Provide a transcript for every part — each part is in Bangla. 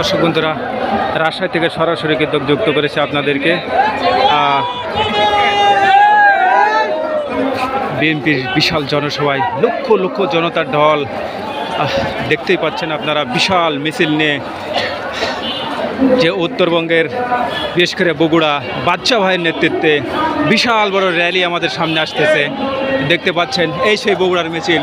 দর্শক বন্ধুরা, রাজশাহী থেকে সরাসরি কিন্তু যুক্ত করেছে আপনাদেরকে। বিএনপির বিশাল জনসভায়, লক্ষ লক্ষ জনতার ঢল। দেখতেই পাচ্ছেন আপনারা, বিশাল মিছিল নিয়ে যে উত্তরবঙ্গের, বিশেষ করে বগুড়া বাচ্চা ভাইয়ের নেতৃত্বে বিশাল বড় র্যালি আমাদের সামনে আসতেছে। দেখতে পাচ্ছেন, এই সেই বগুড়ার মিছিল।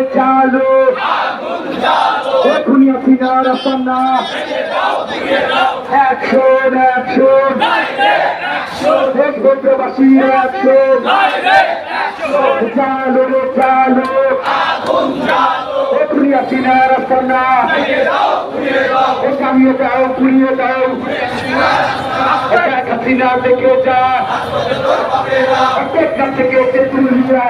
অ্যাকশন অ্যাকশন দেশবাসীর অ্যাকশন চালো চালো এখনই হাসিনার আসান্না কামিয়ে দাও পুড়িয়ে দাও হাসিনা দেখে যা থেকে তেতুলিয়া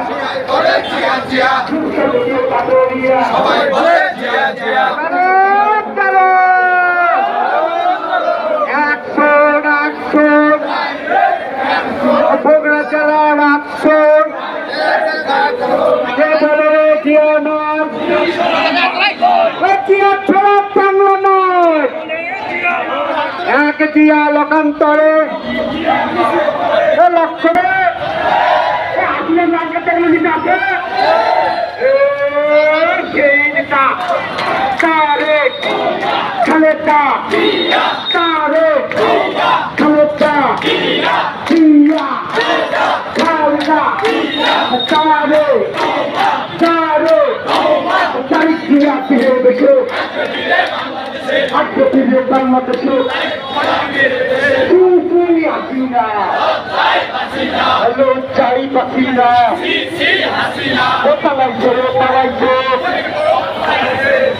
থেকে অ্যাকশন এক জিয়া লোকান্তরে। লক্ষ্যে। আপনার তেমন দিতে আছে। নেতা তারেক খালেদা। তারেক খালেদা। জিয়া। খালেদা। তারেক তারেক ফিরে দেখো আজকে ফিরে বাংলাদেশে হ্যালো চাই পাসিনা ও পালাইছে রে পালাইছে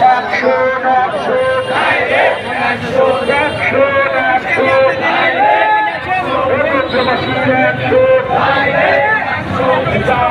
অ্যাকশন অ্যাকশন অ্যাকশন অ্যাকশন চালো